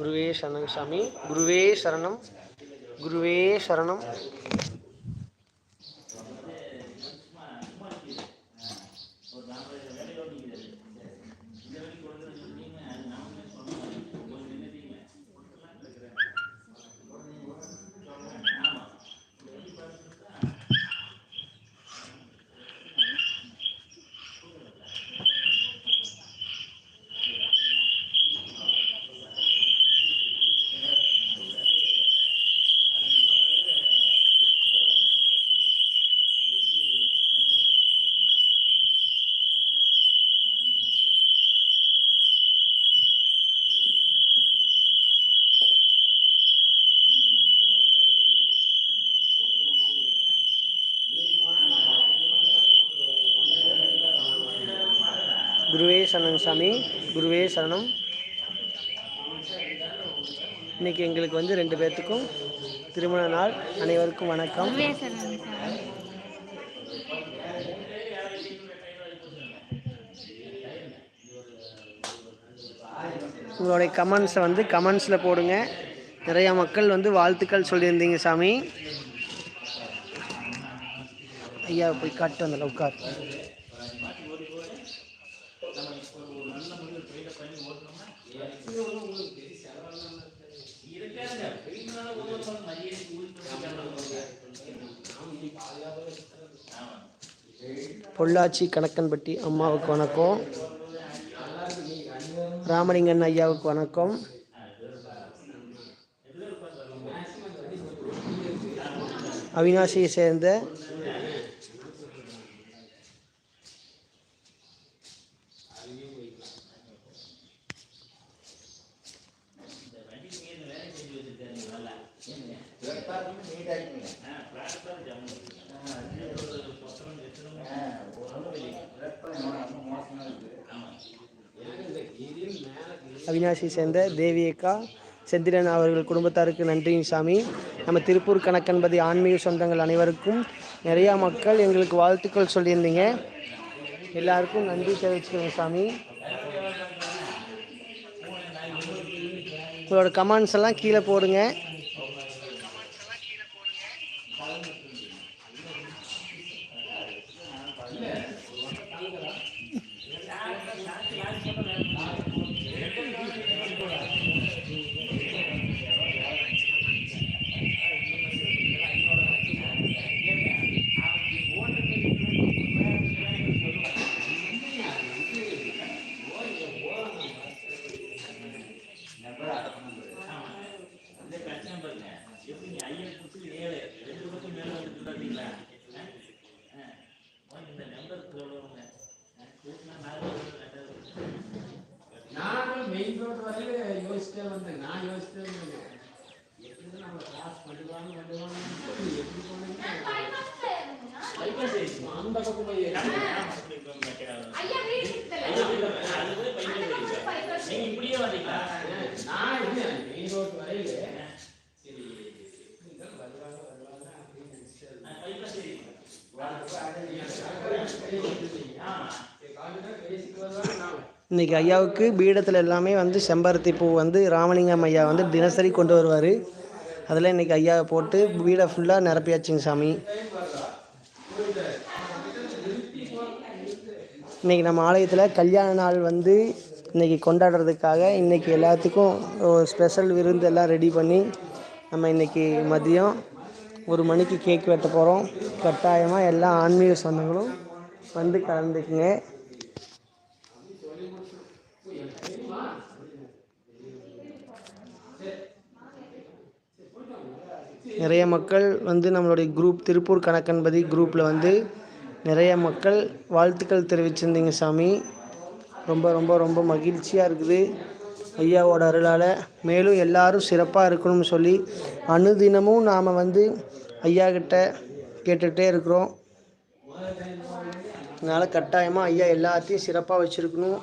குருவே சரணம் சாமி. குருவே சரணம். குருவே சரணம். குருவே சரணம் சாமி குருவே சரணம். இன்னைக்கு எங்களுக்கு வந்து ரெண்டு பேர்த்துக்கும் திருமண நாள் அனைவருக்கும் வணக்கம். உங்களுடைய கமெண்ட்ஸை வந்து கமெண்ட்ஸில் போடுங்க. நிறையா மக்கள் வந்து வாழ்த்துக்கள் சொல்லியிருந்தீங்க சாமி. ஐயா போய் காட்டு வந்தல உட்கார் பொள்ளாச்சி கணக்கன்பட்டி அம்மாவுக்கு வணக்கம். ராமலிங்கன் ஐயாவுக்கு வணக்கம். அவினாசியை சேர்ந்த அவினாசி சேர்ந்த தேவியக்கா செந்திரன் அவர்கள் குடும்பத்தாருக்கு நன்றி சாமி. நம்ம திருப்பூர் கணக்கன்பதி ஆன்மீக சொந்தங்கள் அனைவருக்கும் நிறையா மக்கள் எங்களுக்கு வாழ்த்துக்கள் சொல்லியிருந்தீங்க. எல்லாருக்கும் நன்றி தெரிவிச்சுக்கோங்க சாமி. உங்களோட கமெண்ட்ஸ் எல்லாம் கீழே போடுங்க. மெயின் ரோடு வரையில யோசிச்சே வந்தேன். நான் யோசிச்சே வந்தேன். எப்படி நம்ம கிளாஸ் பண்ணுவாங்க பண்ணுவாங்க எப்படி போனீங்க அந்த பக்கம் போய் நான் இருந்தேன் மெயின் ரோடு வரையில. சரி வருவாங்க வருவாங்க அப்படின்னு நினைச்சேன் பேசிட்டு வருவாங்க நான். இன்றைக்கி ஐயாவுக்கு பீடத்தில் எல்லாமே வந்து செம்பருத்தி பூ வந்து ராமலிங்கம் ஐயா வந்து தினசரி கொண்டு வருவார். அதில் இன்னைக்கு ஐயாவை போட்டு வீடை ஃபுல்லாக நிரப்பியாச்சுங்க சாமி. இன்னைக்கு நம்ம ஆலயத்தில் கல்யாண நாள் வந்து இன்னைக்கு கொண்டாடுறதுக்காக இன்னைக்கு எல்லாத்துக்கும் ஒரு ஸ்பெஷல் விருந்து எல்லாம் ரெடி பண்ணி நம்ம இன்னைக்கு மதியம் ஒரு மணிக்கு கேக் வெட்ட போகிறோம் கட்டாயமாக எல்லா ஆன்மீக சொந்தங்களும் வந்து கலந்துக்குங்க. நிறைய மக்கள் வந்து நம்மளுடைய குரூப் திருப்பூர் கணக்கன்பதி குரூப்பில் வந்து நிறைய மக்கள் வாழ்த்துக்கள் தெரிவிச்சிருந்தீங்க சாமி. ரொம்ப ரொம்ப ரொம்ப மகிழ்ச்சியாக இருக்குது. ஐயாவோட அருளால் மேலும் எல்லாரும் சிறப்பாக இருக்கணும்னு சொல்லி அனுதினமும் நாம் வந்து ஐயா கிட்ட கேட்டுகிட்டே இருக்கிறோம். அதனால் கட்டாயமாக ஐயா எல்லாத்தையும் சிறப்பாக வச்சுருக்கணும்.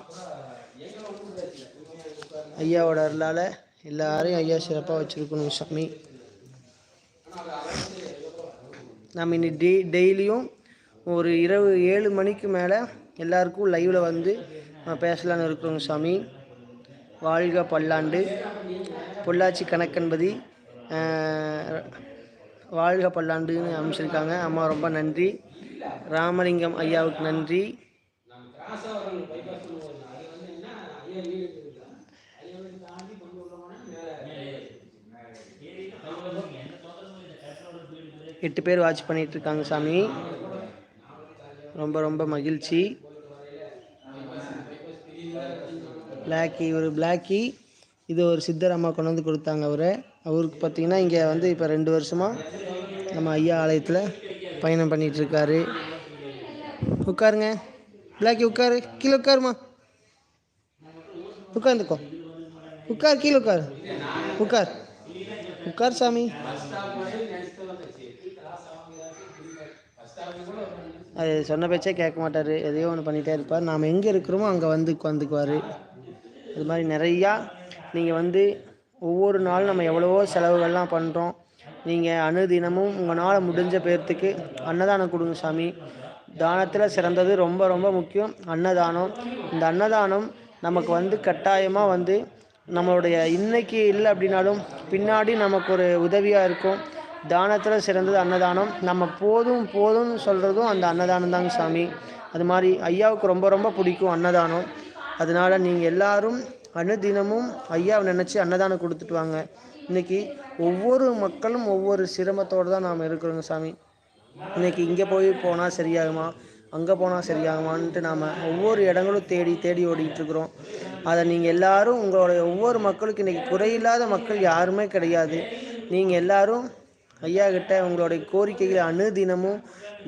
ஐயாவோட அருளால் எல்லாரையும் ஐயா சிறப்பாக வச்சுருக்கணும் சாமி. நம்ம இன்னி டெய் டெய்லியும் ஒரு இரவு ஏழு மணிக்கு மேலே எல்லாருக்கும் லைவில் வந்து நம்ம பேசலான்னு இருக்கிறோங்க சாமி. வாழ்க பல்லாண்டு. பொள்ளாச்சி கணக்கன்பதி வாழ்க பல்லாண்டுன்னு அமைச்சிருக்காங்க. அம்மா ரொம்ப நன்றி. ராமலிங்கம் ஐயாவுக்கு நன்றி நம்ம கிராஸாக வரணும் பைபாஸ் பண்ணுவோம் அது வந்து என்ன ஐயா வீடு இருக்குது ஐயா வீடு தாண்டி கொண்டு உள்ள போனால் மேலே எட்டு பேர் வாட்ச் பண்ணிட்டு இருக்காங்க சாமி. ரொம்ப ரொம்ப மகிழ்ச்சி. பிளாக்கி ஒரு பிளாக்கி இது ஒரு சித்தர் அம்மா கொண்டு வந்து கொடுத்தாங்க அவரை. அவருக்கு பார்த்தீங்கன்னா இங்கே வந்து இப்போ ரெண்டு வருஷமாக நம்ம ஐயா ஆலயத்தில் பயணம் பண்ணிட்டு இருக்காரு உட்காருங்க. பிளாக்கி உட்காரு. கீழே உட்காருமா? உட்காந்துக்கோ. உட்கார் கீழே உட்கார். உட்கார். உட்கார் சாமி. அது சொன்ன பேச்சே கேட்க மாட்டார். எதையோ ஒன்று பண்ணிகிட்டே இருப்பார். நாம் எங்கே இருக்கிறோமோ அங்கே வந்து உட்காந்துக்குவார். அது மாதிரி நிறையா நீங்கள் வந்து ஒவ்வொரு நாளும் நம்ம எவ்வளவோ செலவுகள்லாம் பண்ணுறோம் நீங்கள் அனுதினமும் உங்களால் முடிஞ்ச பேர்த்துக்கு அன்னதானம் கொடுங்க சாமி. தானத்தில் சிறந்தது ரொம்ப ரொம்ப முக்கியம். அன்னதானம். இந்த அன்னதானம் நமக்கு வந்து கட்டாயமாக வந்து நம்மளுடைய இன்னைக்கு இல்லை அப்படின்னாலும் பின்னாடி நமக்கு ஒரு உதவியாக இருக்கும். தானத்தில் சிறந்தது அன்னதானம். நம்ம போதும் போதும்னு சொல்கிறதும் அந்த அன்னதானம் தாங்க சாமி. அது மாதிரி ஐயாவுக்கு ரொம்ப ரொம்ப பிடிக்கும் அன்னதானம். அதனால் நீங்கள் எல்லாரும் அனுதினமும் ஐயாவை நினச்சி அன்னதானம் கொடுத்துட்டு வாங்க. இன்றைக்கி ஒவ்வொரு மக்களும் ஒவ்வொரு சிரமத்தோடு தான் நாம் இருக்கிறோங்க சாமி. இன்றைக்கி இங்கே போய் போனால் சரியாகுமா? அங்கே போனால் சரியாகுமான்ட்டு நாம் ஒவ்வொரு இடங்களும் தேடி தேடி ஓடிட்டுருக்குறோம் அதை நீங்கள் எல்லாரும் உங்களுடைய ஒவ்வொரு மக்களுக்கு இன்றைக்கி குறையில்லாத மக்கள் யாருமே கிடையாது. நீங்கள் எல்லாரும் ஐயா கிட்ட உங்களுடைய கோரிக்கைகளை அணுதினமும்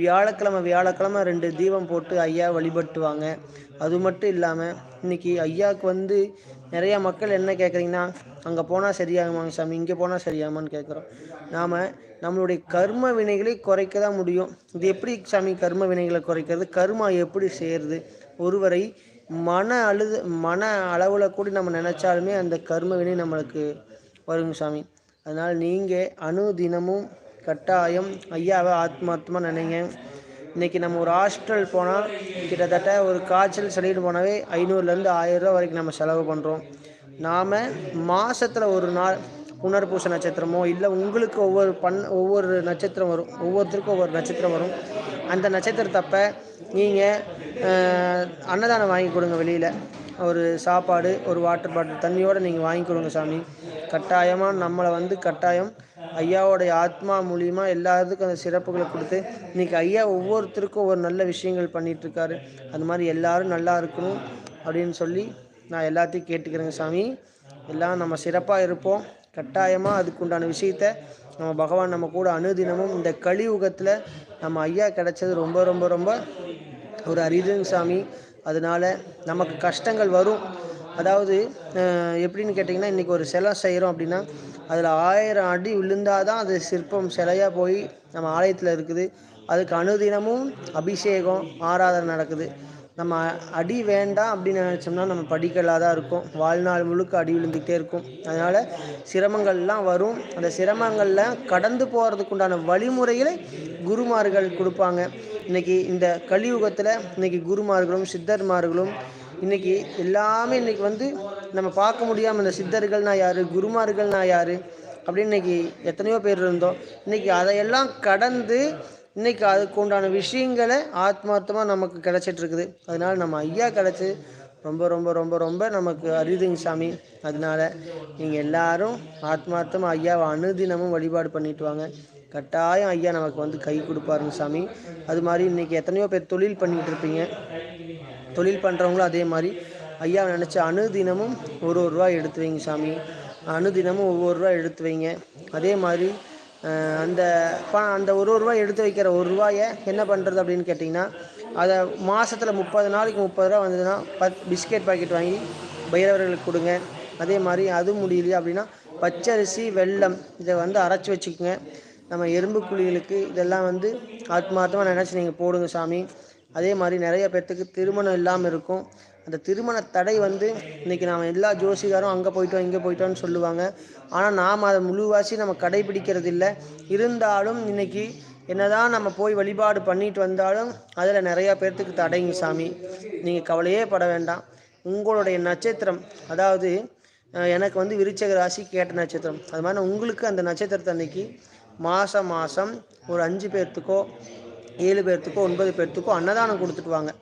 வியாழக்கிழமை வியாழக்கிழமை ரெண்டு தீபம் போட்டு ஐயா வழிபட்டுவாங்க. அது மட்டும் இல்லாமல் இன்னைக்கு ஐயாவுக்கு வந்து நிறையா மக்கள் என்ன கேட்குறீங்கன்னா அங்கே போனால் சரியாகுமாங்க சாமி இங்கே போனால் சரியாகுமான்னு கேட்குறோம் நாம் நம்மளுடைய கர்ம வினைகளை குறைக்க தான் முடியும். இது எப்படி சாமி கர்ம வினைகளை குறைக்கிறது? கர்மா எப்படி செய்கிறது ஒருவரை மன அழுது மன அளவில் கூட நம்ம நினச்சாலுமே அந்த கர்ம வினை நம்மளுக்கு வருங்க சாமி. அதனால் நீங்கள் அனுதினமும் கட்டாயம் ஐயாவை ஆத்மாத்மா நினைங்க. இன்றைக்கி நம்ம ஒரு ஹாஸ்பிட்டல் போனால் கிட்டத்தட்ட ஒரு காய்ச்சல் சொல்லிட்டு போனாவே ஐநூறுலேருந்து ஆயிரரூவா வரைக்கும் நம்ம செலவு பண்ணுறோம் நாம் மாதத்தில் ஒரு நாள் புனர்பூச நட்சத்திரமோ இல்லை உங்களுக்கு ஒவ்வொரு பண் ஒவ்வொரு நட்சத்திரம் வரும் ஒவ்வொருத்தருக்கும் ஒவ்வொரு நட்சத்திரம் வரும். அந்த நட்சத்திரத்தப்ப நீங்கள் அன்னதானம் வாங்கி கொடுங்க வெளியில். ஒரு சாப்பாடு ஒரு வாட்டர் பாட்டில் தண்ணியோடு நீங்கள் வாங்கி கொடுங்க சாமி. கட்டாயமாக நம்மளை வந்து கட்டாயம் ஐயாவோடைய ஆத்மா மூலியமா எல்லாத்துக்கும் அந்த சிறப்புகளை கொடுத்து இன்னைக்கு ஐயா ஒவ்வொருத்தருக்கும் ஒவ்வொரு நல்ல விஷயங்கள் பண்ணிகிட்ருக்காரு அது மாதிரி எல்லாரும் நல்லா இருக்கணும் அப்படின்னு சொல்லி நான் எல்லாத்தையும் கேட்டுக்கிறேங்க சாமி. எல்லாம் நம்ம சிறப்பாக இருப்போம். கட்டாயமாக அதுக்குண்டான விஷயத்த நம்ம பகவான் நம்ம கூட அனுதினமும் இந்த கலியுகத்தில் நம்ம ஐயா கிடைச்சது ரொம்ப ரொம்ப ரொம்ப ஒரு அரிதுங்க சாமி. அதனால நமக்கு கஷ்டங்கள் வரும். அதாவது எப்படின்னு கேட்டிங்கன்னா இன்றைக்கி ஒரு சிலை செய்கிறோம் அப்படின்னா அதில் ஆயிரம் அடி விழுந்தால் தான் அது சிற்பம் சிலையாக போய் நம்ம ஆலயத்தில் இருக்குது. அதுக்கு அனுதினமும் அபிஷேகம் ஆராதனை நடக்குது. நம்ம அடி வேண்டாம் அப்படின்னு நினச்சோம்னா நம்ம படிக்கலாக தான் இருக்கும். வாழ்நாள் முழுக்க அடி விழுந்துக்கிட்டே இருக்கும். அதனால் சிரமங்கள்லாம் வரும். அந்த சிரமங்களில் கடந்து போகிறதுக்கு உண்டான வழிமுறைகளை குருமார்கள் கொடுப்பாங்க. இன்றைக்கி இந்த கலியுகத்தில் இன்னைக்கு குருமார்களும் சித்தர்மார்களும் இன்றைக்கி எல்லாமே இன்றைக்கி வந்து நம்ம பார்க்க முடியாமல் இந்த சித்தர்கள்னா யார் குருமார்கள்னா யார் அப்படின்னு இன்னைக்கு எத்தனையோ பேர் இருந்தோம். இன்றைக்கி அதையெல்லாம் கடந்து இன்றைக்கி அதுக்கு உண்டான விஷயங்களை ஆத்மார்த்தமாக நமக்கு கிடச்சிட்ருக்குது. இருக்குது அதனால நம்ம ஐயா கிடச்சி ரொம்ப ரொம்ப ரொம்ப ரொம்ப நமக்கு அரிதுங்க சாமி. அதனால நீங்கள் எல்லாரும் ஆத்மார்த்தமாக ஐயாவை அனுதினமும் வழிபாடு பண்ணிட்டு வாங்க. கட்டாயம் ஐயா நமக்கு வந்து கை கொடுப்பாருங்க சாமி. அது மாதிரி இன்னைக்கு எத்தனையோ பேர் தொழில் பண்ணிகிட்டு இருப்பீங்க. தொழில் பண்ணுறவங்களும் அதே மாதிரி. ஐயாவை நினச்ச அணுதினமும் ஒரு ஒரு ரூபா எடுத்து வைங்க சாமி. அணுதினமும் ஒவ்வொரு ரூபா எடுத்து வைங்க. அதே மாதிரி அந்த ப அந்த ஒரு ஒரு ரூபா எடுத்து வைக்கிற ஒரு ரூபாயை என்ன பண்ணுறது அப்படின்னு கேட்டிங்கன்னா அதை மாதத்தில் முப்பது நாளைக்கு முப்பது ரூபா வந்ததுன்னா பத் பிஸ்கெட் பாக்கெட் வாங்கி பைரவர்களுக்கு கொடுங்க. அதே மாதிரி அது முடியலையா அப்படின்னா பச்சரிசி வெல்லம் இதை வந்து அரைச்சி வச்சுக்கோங்க. நம்ம எறும்பு குழிகளுக்கு இதெல்லாம் வந்து ஆத்மார்த்தமாக நினச்சி நீங்கள் போடுங்க சாமி. அதே மாதிரி நிறைய பேர்த்துக்கு திருமணம் இல்லாமல் இருக்கும். அந்த திருமண தடை வந்து இன்றைக்கி நாம் எல்லா ஜோசிகாரும் அங்கே போயிட்டோம் இங்கே போயிட்டோம்னு சொல்லுவாங்க. ஆனால் நாம் அதை முழுவாசி நம்ம கடைபிடிக்கிறது இல்லை இருந்தாலும் இன்னைக்கு என்னதான் நம்ம போய் வழிபாடு பண்ணிட்டு வந்தாலும் அதில் நிறையா பேர்த்துக்கு தடைங்க சாமி. நீங்கள் கவலையே பட வேண்டாம். உங்களுடைய நட்சத்திரம் அதாவது எனக்கு வந்து விருச்சக ராசி கேட்ட நட்சத்திரம். அது மாதிரி உங்களுக்கு அந்த நட்சத்திரத்தை அன்னைக்கு மாதம் மாதம் ஒரு அஞ்சு பேர்த்துக்கோ ஏழு பேர்த்துக்கோ ஒன்பது பேர்த்துக்கோ அன்னதானம் கொடுத்துட்டு வாங்க.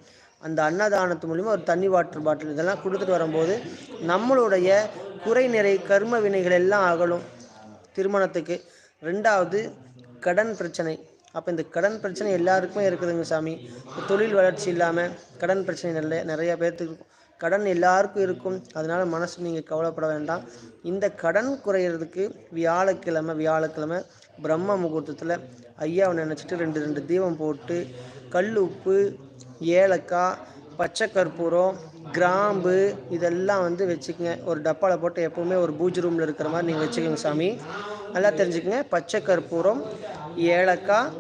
அந்த அன்னதானத்து மூலிமா ஒரு தண்ணி வாட்டர் பாட்டில் இதெல்லாம் கொடுத்துட்டு வரும்போது நம்மளுடைய குறை நிறை கர்ம வினைகள் எல்லாம் அகலும் திருமணத்துக்கு. ரெண்டாவது கடன் பிரச்சனை. அப்போ இந்த கடன் பிரச்சனை எல்லாருக்குமே இருக்குதுங்க சாமி. தொழில் வளர்ச்சி இல்லாமல் கடன் பிரச்சனை நிறைய நிறைய பேர்த்துக்கு இருக்கும். கடன் எல்லாருக்கும் இருக்கும். அதனால மனசு நீங்கள் கவலைப்பட வேண்டாம். இந்த கடன் குறையிறதுக்கு வியாழக்கிழமை வியாழக்கிழமை பிரம்ம முகூர்த்தத்தில் ஐயாவை நினச்சிட்டு ரெண்டு ரெண்டு தீபம் போட்டு கல் உப்பு ஏலக்காய் பச்சை கற்பூரம் கிராம்பு இதெல்லாம் வந்து வச்சுக்கோங்க. ஒரு டப்பாவில் போட்டு எப்போவுமே ஒரு பூஜ் ரூமில் இருக்கிற மாதிரி நீங்கள் வச்சுக்கோங்க சாமி. நல்லா தெரிஞ்சுக்கங்க. பச்சை கற்பூரம் ஏலக்காய்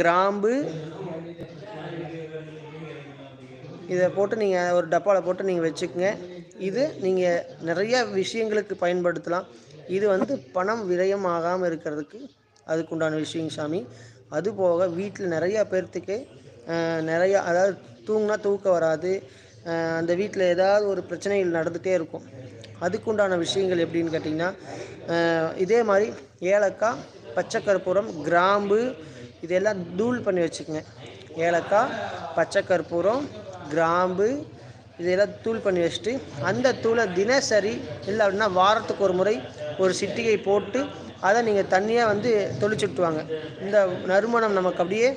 கிராம்பு. இதை போட்டு நீங்கள் ஒரு டப்பாவில் போட்டு நீங்கள் வச்சுக்கோங்க. இது நீங்கள் நிறைய விஷயங்களுக்கு பயன்படுத்தலாம். இது வந்து பணம் விரயம் ஆகாமல் இருக்கிறதுக்கு அதுக்குண்டான விஷயங்க சாமி. அதுபோக வீட்டில் நிறையா பேர்த்துக்கு நிறையா அதாவது தூங்கினா தூக்கம் வராது. அந்த வீட்டில் ஏதாவது ஒரு பிரச்சனைகள் நடந்துகிட்டே இருக்கும். அதுக்குண்டான விஷயங்கள் எப்படின்னு கேட்டிங்கன்னா இதே மாதிரி ஏலக்காய் பச்சை கற்பூரம் கிராம்பு இதெல்லாம் தூள் பண்ணி வச்சுக்கோங்க. ஏலக்காய் பச்சை கற்பூரம் கிராம்பு இதெல்லாம் தூள் பண்ணி வச்சுட்டு அந்த தூளை தினசரி இல்லை அப்படின்னா வாரத்துக்கு ஒரு முறை ஒரு சிட்டிகை போட்டு அதை நீங்கள் தண்ணியாக வந்து தொளிச்சுட்டுவாங்க இந்த நறுமணம் நமக்கு அப்படியே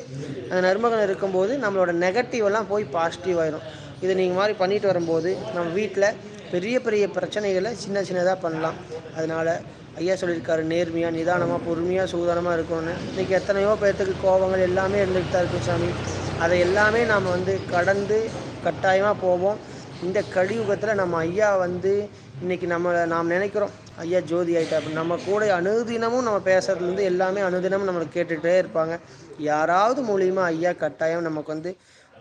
அந்த நறுமணம் இருக்கும்போது நம்மளோட நெகட்டிவெல்லாம் போய் பாசிட்டிவ் ஆயிடும் இதை நீங்கள் மாதிரி பண்ணிட்டு வரும்போது நம்ம வீட்டில் பெரிய பெரிய பிரச்சனைகளை சின்ன சின்னதாக பண்ணலாம். அதனால் ஐயா சொல்லியிருக்காரு நேர்மையாக நிதானமாக பொறுமையாக சூதானமாக இருக்கணும்னு. இன்றைக்கி எத்தனையோ பேர்த்துக்கு கோபங்கள் எல்லாமே இருந்துகிட்டு தான் இருக்கும் சாமி. அதை எல்லாமே நாம் வந்து கடந்து கட்டாயமாக போவோம். இந்த கலியுகத்தில் நம்ம ஐயா வந்து இன்றைக்கி நம்மளை நாம் நினைக்கிறோம். ஐயா ஜோதி ஆகிட்டா அப்படின்னு நம்ம கூட அனுதினமும் நம்ம பேசுறதுலேருந்து எல்லாமே அனுதினமும் நம்மளுக்கு கேட்டுகிட்டே இருப்பாங்க. யாராவது மூலியமாக ஐயா கட்டாயம் நமக்கு வந்து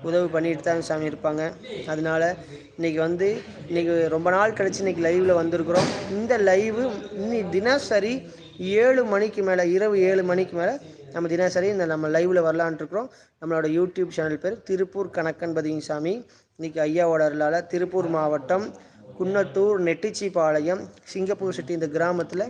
உதவி பண்ணிட்டு தான் சாமி இருப்பாங்க. அதனால இன்றைக்கி வந்து இன்னைக்கு ரொம்ப நாள் கழிச்சு இன்றைக்கி லைவில் வந்திருக்கிறோம். இந்த லைவு இன்னி தினசரி ஏழு மணிக்கு மேலே இரவு ஏழு மணிக்கு மேலே நம்ம தினசரி இந்த நம்ம லைவில் வரலான்ட்டு இருக்கிறோம். நம்மளோட யூடியூப் சேனல் பேர் திருப்பூர் கணக்கன் பதிங்க சாமி. இன்றைக்கி ஐயாவோட அருளால் திருப்பூர் மாவட்டம் குன்னத்தூர் நெட்டிச்சிபாளையம் சிங்கப்பூர் சிட்டி இந்த கிராமத்தில்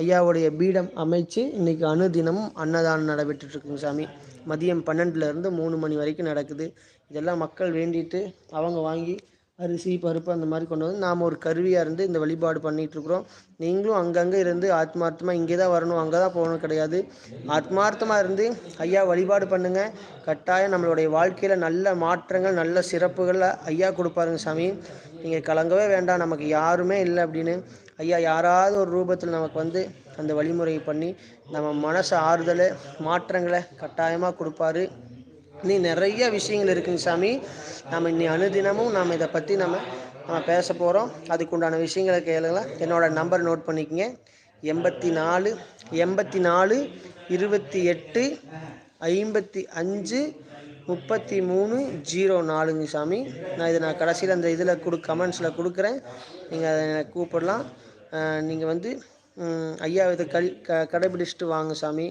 ஐயாவுடைய பீடம் அமைச்சு இன்னைக்கு அணுதினமும் அன்னதானம் நடைபெற்றுட்ருக்குங்க சாமி. மதியம் பன்னெண்டுலேருந்து மூணு மணி வரைக்கும் நடக்குது. இதெல்லாம் மக்கள் வேண்டிட்டு அவங்க வாங்கி அரிசி பருப்பு அந்த மாதிரி கொண்டு வந்து நாம் ஒரு கருவியாக இருந்து இந்த வழிபாடு பண்ணிகிட்ருக்குறோம் இருக்கிறோம் நீங்களும் அங்கங்கே இருந்து ஆத்மார்த்தமாக இங்கே தான் வரணும் அங்கே தான் போகணும் கிடையாது. ஆத்மார்த்தமாக இருந்து ஐயா வழிபாடு பண்ணுங்கள் கட்டாயம் நம்மளுடைய வாழ்க்கையில் நல்ல மாற்றங்கள் நல்ல சிறப்புகளை ஐயா கொடுப்பாருங்க சாமி. நீங்கள் கலங்கவே வேண்டாம் நமக்கு யாருமே இல்லை அப்படின்னு. ஐயா யாராவது ஒரு ரூபத்தில் நமக்கு வந்து அந்த வழிமுறையை பண்ணி நம்ம மனசு ஆறுதலை மாற்றங்களை கட்டாயமாக கொடுப்பாரு. நீ நிறைய விஷயங்கள் இருக்குங்க சாமி. நம்ம இன்னி அனுதினமும் நாம் இதை பற்றி நம்ம நம்ம பேச போகிறோம் அதுக்குண்டான விஷயங்களை கேளுங்களா. என்னோட நம்பர் நோட் பண்ணிக்கங்க. எண்பத்தி நாலு எண்பத்தி நாலு இருபத்தி எட்டு ஐம்பத்தி அஞ்சு முப்பத்தி மூணு ஜீரோ நாலுங்க சாமி. நான் இதை நான் கடைசியில் அந்த இதில் கொடு கமெண்ட்ஸில் கொடுக்குறேன். நீங்கள் அதை எனக்கு கூப்பிடலாம். நீங்கள் வந்து ஐயா இதை கல் க கடைபிடிச்சிட்டு வாங்க சாமி.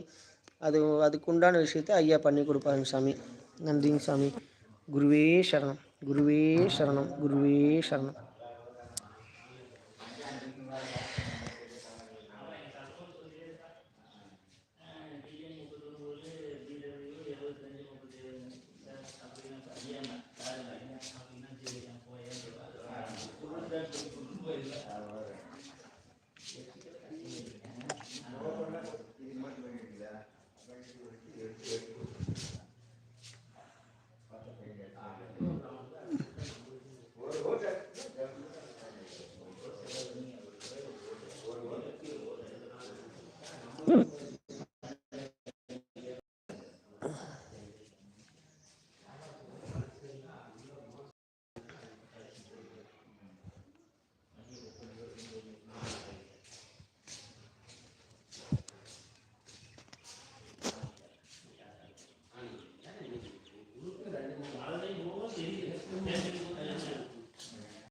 அது அதுக்கு உண்டான விஷயத்தை ஐயா பண்ணி கொடுப்பாருங்க சாமி. நன்றிங்க சாமி. குருவே சரணம் குருவே சரணம் குருவே சரணம்.